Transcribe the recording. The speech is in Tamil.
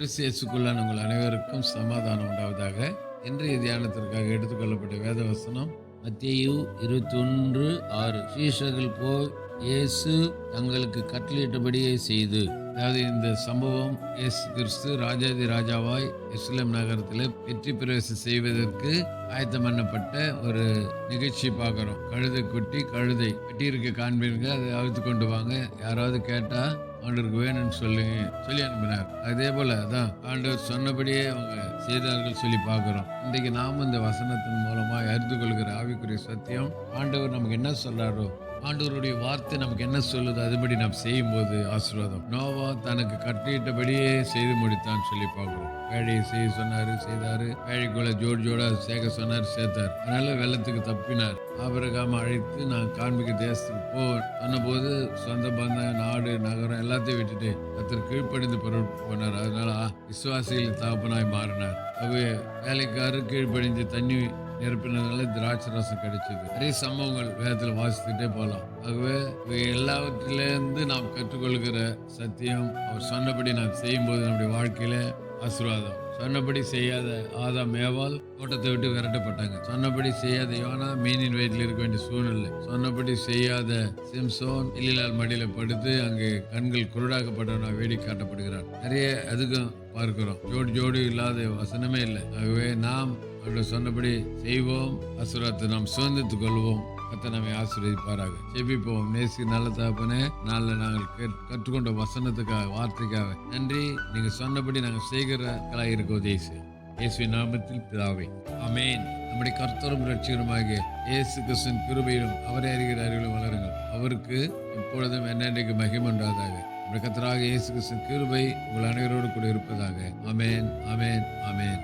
கிறிஸ்தியசுக்குள்ளான உங்கள் அனைவருக்கும் சமாதானம் உண்டாவதாக. இன்றைய தியானத்திற்காக எடுத்துக்கொள்ளப்பட்ட வேத வசனம் இருபத்தி இருபத்தொன்று ஆறு. சீஷர்கள் போய் இயேசு தங்களுக்கு கட்டளையிட்டபடியே செய்து அதாவது இந்த சம்பவம் இயேசு கிறிஸ்து ராஜாதி ராஜாவாய் இஸ்லாம் நகரத்தில் வெற்றி பிரவேசம் செய்வதற்கு ஆயத்தம் பண்ணப்பட்ட ஒரு நிகழ்ச்சி பார்க்குறோம். கழுதை குட்டி கழுதை கட்டியிருக்க காண்பீர்கள் அதை அவிழ்த்து கொண்டு வாங்க. யாராவது கேட்டால் ஆண்டவருக்கு வேணும்னு சொல்லுங்க சொல்லி அனுப்பினார். அதே போல தான் ஆண்டவர் சொன்னபடியே அவங்க செய்தார்கள் சொல்லி பார்க்குறோம். இன்றைக்கு நாம இந்த வசனத்தின் மூலமாக அறிந்து கொள்கிற ஆவிக்குரிய சத்தியம் ஆண்டவர் நமக்கு என்ன சொல்றாரோ ஆண்டவருடைய வார்த்தை நமக்கு என்ன சொல்லுது? அதுபடி நாம் செய்யும்போது ஆசீர்வாதம். நோவா தனக்கு கட்டிட்டபடியே செய்து முடித்தான் சொல்லி பார்க்குறோம். வேலையை செய்ய சொன்னாரு செய்தாரு. வேலைக்குள்ள ஜோடி ஜோடா சேர்க்க சொன்னார் சேர்த்தார். அதனால வெள்ளத்துக்கு தப்பினார். ஆபரகாம அழைத்து நான் காண்பிக்க தேசத்துக்கு போ சொன்னபோது சொந்த பந்த நாடு நகரம் எல்லாத்தையும் விட்டுட்டு கத்தர் கீழ்ப்படிந்து புறப்பட்டு போனார். அதனால விசுவாசிகள் தாப்பனாய் மாறினார். அவை வேலைக்காரர் கீழ்ப்படிந்து தண்ணி நிரப்பினதுனால திராட்சை ரசம் கிடைச்சது. நிறைய சம்பவங்கள் வேதத்தில் வாசித்துட்டே போகலாம். ஆகவே எல்லாவற்றிலேருந்து நாம் கற்றுக்கொள்கிற சத்தியம் அவர் சொன்னபடி நாம் செய்யும்போது நம்முடைய வாழ்க்கையில ஆசீர்வாதம். சொன்னபடி செய்யாத ஆதாம் மேவால் தோட்டத்தை விட்டு விரட்டப்பட்டாங்க. சொன்னபடி செய்யாத யோனா மீனின் வயிற்றில் இருக்க வேண்டிய சூழ்நிலை. சொன்னபடி செய்யாத சிம்சோன் இல்லிலால் மடியில படுத்து அங்கே கண்கள் குருடாக்கப்பட்டவனா வேடி காட்டப்படுகிறார். நிறைய அதுக்கும் பார்க்கிறோம். ஜோடி ஜோடி இல்லாத வசனமே இல்லை. ஆகவே நாம் அவர்கள் சொன்னபடி செய்வோம். அசுரத்தை நாம் சுதந்திரத்துக் கொள்வோம். கத்த நம்மை ஆசீர்வதிப்பாராக. ஜெபிப்போம். நேசி நல்ல தகப்பனே நாளில் நாங்கள் கற்றுக்கொண்ட வசனத்துக்காக வார்த்தைக்காக நன்றி. நீங்கள் சொன்னபடி நாங்கள் செய்கிறவர்களாக இருக்கோ தேசு இயேசு இயேசுவின் நாமத்தில் பிதாவே. அமேன் நம்முடைய கர்த்தரும் ரட்சிகருமாகிய இயேசு கிருஷ்ணன் கிருபையிலும் அவரை அறிகிற அறிவிலும் வளருங்கள். அவருக்கு எப்பொழுதும் என்னென்றைக்கு மகிமன்றாதாக நம்முடைய கத்தராக இயேசு கிருஷ்ணன் கிருபை உங்கள் அனைவரோடு கூட இருப்பதாக. அமேன் அமேன் அமேன்